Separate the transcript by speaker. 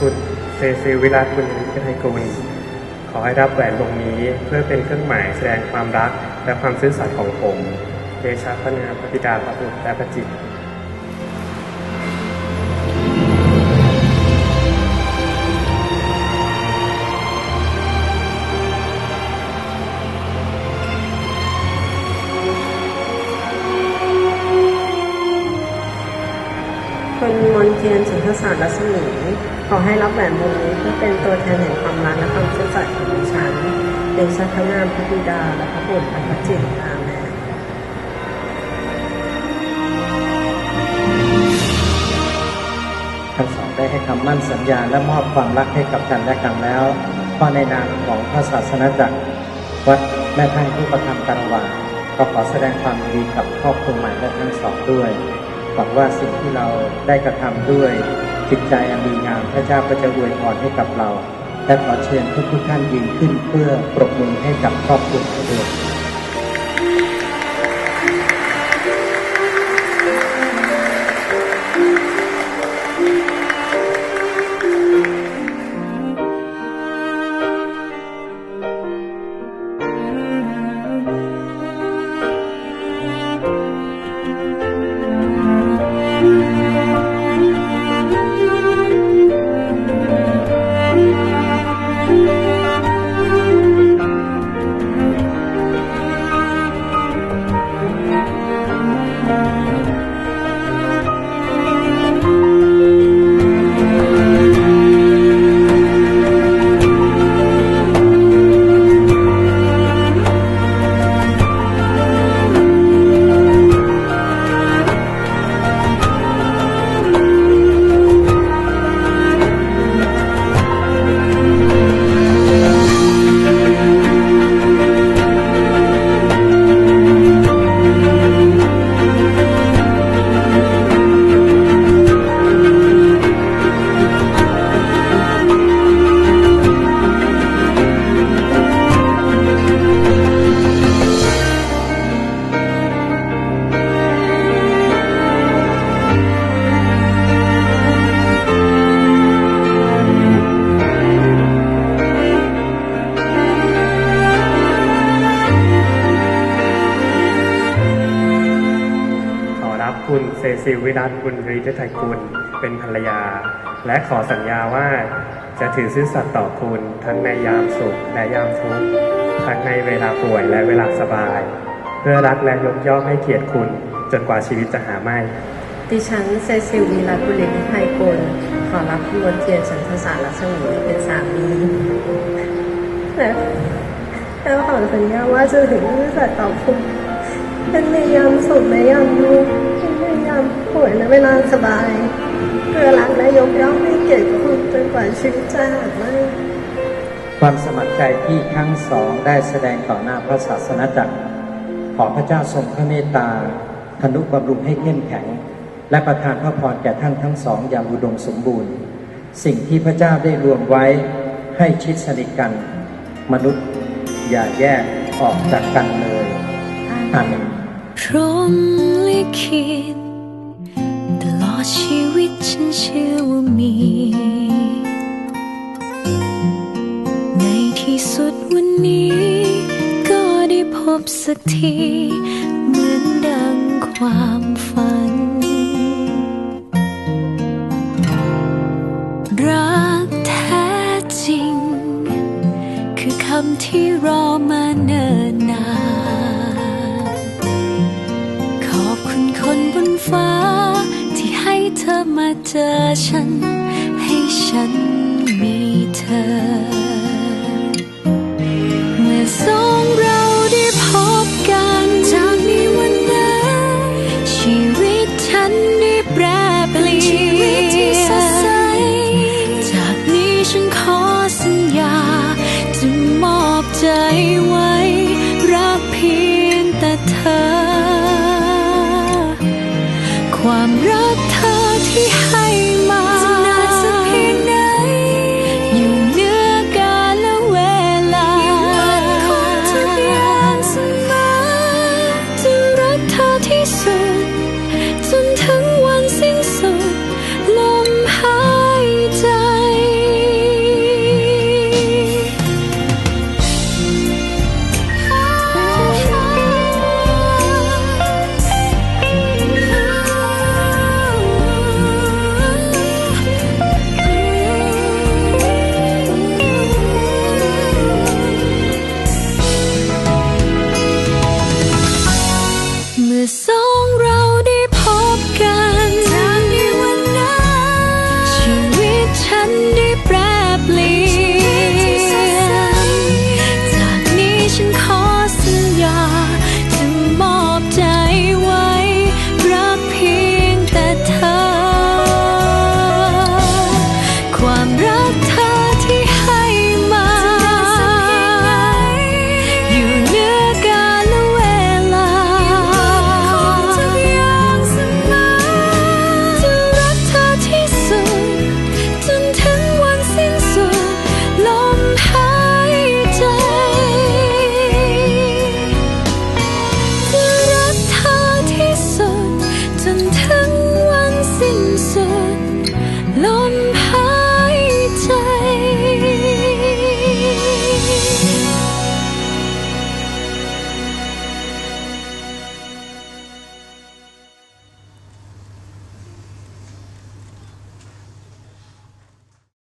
Speaker 1: คุณเซซิวิราคุณนิกไทยกุลขอให้รับแหวนวงนี้เพื่อเป็นเครื่องหมายแสดงความรักและความซื่อสัตย์ของผมเดชะพระนามพระบิดาพระบุตรและพระจิต
Speaker 2: คุณมนเทียนสิงหศาสตร์รัศมี ขอให้รับแหวนวงนี้เพื่อเป็นตัวแทนแห่งความรักและความซื่อสัตย์ของฉันเดชะพระนามพระบิดาและพระบุตรและพระจิตอาเมน
Speaker 3: ทั้งสองได้ให้คำมั่นสัญญาและมอบความรักให้กับกันและกันแล้วก็ในนามของพระศาสนาจักรวัดแม่ท่านผู้ประทำการวาก็ขอแสดงความดีกับครอบครัวใหม่และทั้งสองด้วยหวังว่าสิ่งที่เราได้กระทำด้วย จิตใจอันดีงามพระเจ้าก็จะอวยพรให้กับเราและขอเชิญทุกทุกท่านยืนขึ้นเพื่อปรบมือให้กับครอบครัวด้วย
Speaker 1: คุณเซซิลวิรัตคุณริทไทยกุลเป็นภรรยา และขอสัญญาว่าจะถือซื่อสัตย์ต่อคุณทั้งในยามสุขและยามทุกข์ทั้งในเวลาป่วยและเวลาสบาย เพื่อรักและยกย่องให้เกียรติคุณจนกว่าชีวิตจะหาไม่
Speaker 2: ดิฉันเซซิลวีรัตบุรินิไทยกุลขอรับคุณมนเทียนสันทศาสตร์รัศมีเป็นสามีและแล้วขอสัญญาว่าจะถึงซื่อสัตย์ต่อคุณเป็นในยามสุขและยามทุกข์ ยามป่วยและเวลาสบายเพื่อรักและยกย่องให้เกียรติคุณจนกว่าชีวิตจะหาไม่
Speaker 3: ความสมัครใจที่ทั้งสองได้แสดงต่อหน้าพระศาสนาจักร ขอพระเจ้าทรงพระเมตตาทนุบำรุงให้เข้มแข็ง และประทานพระพรแก่ท่านทั้งสองอย่างอุดมสมบูรณ์ สิ่งที่พระเจ้าได้รวมไว้ให้ชิดสนิทกัน มนุษย์อย่าแยกออกจากกันเลยอาเมน
Speaker 4: พรหมลิขิตตลอด ชีวิตฉันเชื่อว่ามี ในที่สุดวันนี้ ก็ได้พบสักที เหมือนดังความฝัน รักแท้จริง คือคำที่รอมาเนิ่นนาน มาเจอฉัน ให้ฉันมีเธอ